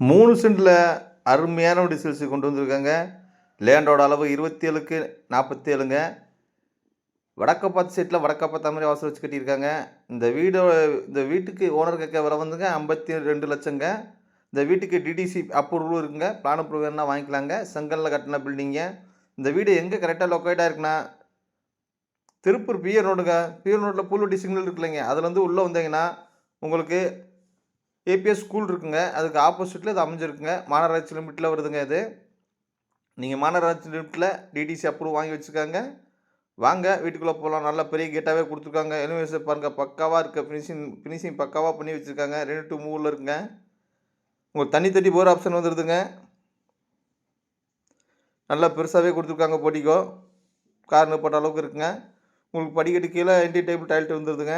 மூணு சென்டில் அருமையான ஒரு கொண்டு வந்திருக்காங்க. லேண்டோட அளவு இருபத்தி ஏழுக்கு நாற்பத்தி ஏழுங்க வடக்க பார்த்த சைட்டில் வடக்க பார்த்த மாதிரி வாசல் வச்சு கட்டியிருக்காங்க. இந்த வீடு இந்த வீட்டுக்கு ஓனர் கேட்க வர வந்துங்க ஐம்பத்தி ரெண்டு லட்சங்க. இந்த வீட்டுக்கு டிடிசி அப்ரூவலும் இருக்குங்க. பிளான் அப்ரூவல் வேணால் வாங்கிக்கலாங்க. செங்கலில் கட்டின பில்டிங்க இந்த வீடு எங்கே கரெக்டாக லொக்கேட்டாக இருக்குன்னா திருப்பூர் பிஆர் ரோடுங்க பிஆர் ரோட்டில் பூல்வட்டி சிக்னல் இருக்குல்லைங்க. இல்லைங்க அதுலேருந்து உள்ளே வந்தீங்கன்னா உங்களுக்கு ஏபிஎஸ் ஸ்கூல் இருக்குங்க. அதுக்கு ஆப்போசிட்டில் இது அமைஞ்சிருக்குங்க. மாநகராட்சி லிமிட்டில் வருதுங்க இது. நீங்கள் மாநகராட்சி லிமிட்டில் டிடிசி அப்ரூவ் வாங்கி வச்சுருக்காங்க வாங்க வீட்டுக்குள்ளே போகலாம் நல்ல பெரிய கேட்டாகவே கொடுத்துருக்காங்க. எலிவேஷன் பாருங்கள் பக்காவாக இருக்க. ஃபினிஷிங் ஃபினிஷிங் பக்காவாக பண்ணி வச்சுருக்காங்க. ரெண்டு டூ மூவில் இருக்குங்க. உங்களுக்கு தண்ணி தட்டி போகிற ஆப்ஷன் வந்துடுதுங்க நல்லா பெருசாகவே கொடுத்துருக்காங்க போட்டிக்கோ. கார் நிப்பாட்ட அளவுக்கு இருக்குங்க. உங்களுக்கு படிக்கட்டு கீழே என்டி டேபிள் டாய்லெட் வந்துடுதுங்க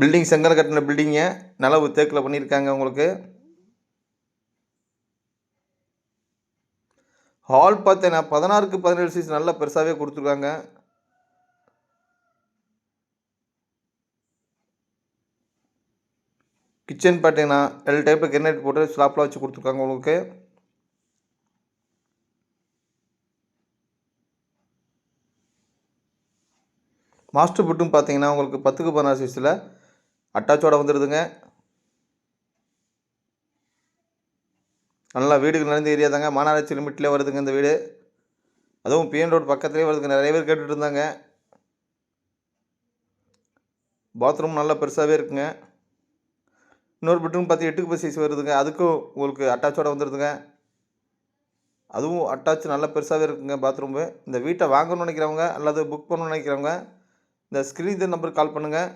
பில்டிங் செங்கல் கட்டின பில்டிங்கு நிலவு தேக்கில் பண்ணியிருக்காங்க உங்களுக்கு. ஹால் பார்த்தீங்கன்னா பதினாறுக்கு பதினேழு சீஸ் நல்லா பெருசாகவே கொடுத்துருக்காங்க. கிச்சன் பார்த்தீங்கன்னா எல் டைப்பில் கிரனைட் போட்டு ஸ்லாப்பில் வச்சு கொடுத்துருக்காங்க உங்களுக்கு. மாஸ்டர் பெட்ரூம் பார்த்தீங்கன்னா உங்களுக்கு பத்துக்கு பதினாறு சைஸில் அட்டாச்சோட வந்துடுதுங்க நல்லா வீடுகள் நிறைந்த ஏரியா தாங்க. மாநகராட்சி லிமிட்லேயே வருதுங்க இந்த வீடு. அதுவும் பிஎன் ரோடு பக்கத்துலேயே வருதுங்க. நிறைய பேர் கேட்டுட்டு இருந்தாங்க. பாத்ரூம் நல்லா பெருசாகவே இருக்குங்க. இன்னொரு பெட்ரூம் பார்த்து எட்டுக்கு பத்து சைஸ் வருதுங்க. அதுக்கும் உங்களுக்கு அட்டாச்சோட வந்துடுதுங்க அதுவும் அட்டாச் நல்லா பெருசாகவே இருக்குங்க பாத்ரூமு இந்த வீட்டை வாங்கணும்னு நினைக்கிறவங்க அல்லது புக் பண்ணணும்னு நினைக்கிறவங்க இந்த ஸ்க்ரீன் நம்பருக்கு கால் பண்ணுங்கள்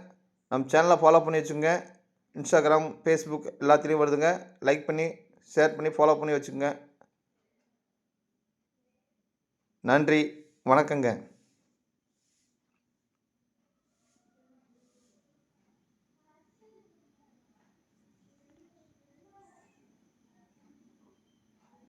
நம்ம சேனலை ஃபாலோ பண்ணி வச்சுங்க. இன்ஸ்டாகிராம் ஃபேஸ்புக் எல்லாத்துலேயும் வருதுங்க. லைக் பண்ணி ஷேர் பண்ணி ஃபாலோ பண்ணி வச்சுக்கோங்க நன்றி. வணக்கங்க.